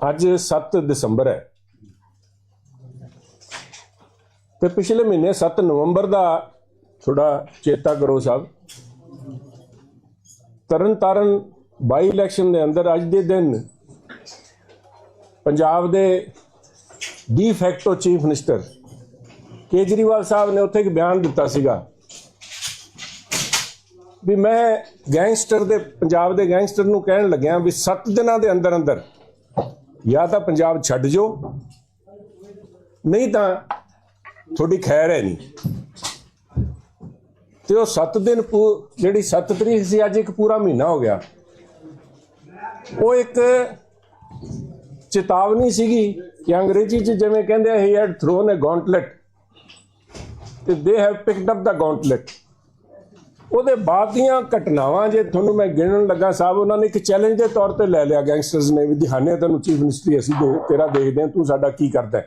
ਅੱਜ 7 ਦਸੰਬਰ ਹੈ। ਤੇ ਪਿਛਲੇ ਮਹੀਨੇ 7 ਨਵੰਬਰ ਦਾ ਥੋੜਾ ਚੇਤਾ ਕਰੋ ਸਾਹਿਬ ਤਰਨਤਾਰਨ ਬਾਈ ਇਲੈਕਸ਼ਨ ਦੇ ਅੰਦਰ ਅੱਜ ਦੇ ਦਿਨ ਪੰਜਾਬ ਦੇ de facto chief minister Kejriwal Sahib ਨੇ ਉੱਥੇ ਇੱਕ ਬਿਆਨ ਦਿੱਤਾ ਸੀਗਾ ਵੀ ਮੈਂ ਗੈਂਗਸਟਰ ਦੇ ਪੰਜਾਬ ਦੇ ਗੈਂਗਸਟਰ ਨੂੰ ਕਹਿਣ ਲੱਗਿਆ ਵੀ 7 ਦਿਨਾਂ ਦੇ ਅੰਦਰ ਅੰਦਰ ਜਾਂ ਤਾਂ ਪੰਜਾਬ ਛੱਡ ਜੋ ਨਹੀਂ ਤਾਂ ਤੁਹਾਡੀ ਖੈਰ ਹੈ ਨਹੀਂ। ਤੇ ਉਹ 7 ਦਿਨ ਪੂ- ਜਿਹੜੀ 7 ਤਰੀਕ ਸੀ, ਅੱਜ ਇੱਕ ਪੂਰਾ ਮਹੀਨਾ ਹੋ ਗਿਆ। ਉਹ ਇੱਕ ਚੇਤਾਵਨੀ ਸੀਗੀ ਕਿ ਅੰਗਰੇਜ਼ੀ ਚ ਜਿਵੇਂ ਕਹਿੰਦੇ ਆ he had thrown a gauntlet ਤੇ they have picked up the gauntlet ਉਹਦੇ ਬਾਅਦ ਦੀਆਂ ਘਟਨਾਵਾਂ, ਜੇ ਤੁਹਾਨੂੰ ਮੈਂ ਗਿਣਨ ਲੱਗਾ, ਸਾਹਿਬ, ਉਹਨਾਂ ਨੇ ਇੱਕ ਚੈਲੰਜ ਦੇ ਤੌਰ ਤੇ ਲੈ ਲਿਆ ਗੈਂਗਸਟਰਸ ਨੇ ਵੀ ਦਿਹਾਨੇ ਤੈਨੂੰ ਚੀਫ ਮਿਨਿਸਟਰੀ ਅਸੀਂ ਦੇ ਤੇਰਾ ਦੇਖਦੇ ਹਾਂ, ਤੂੰ ਸਾਡਾ ਕੀ ਕਰਦਾ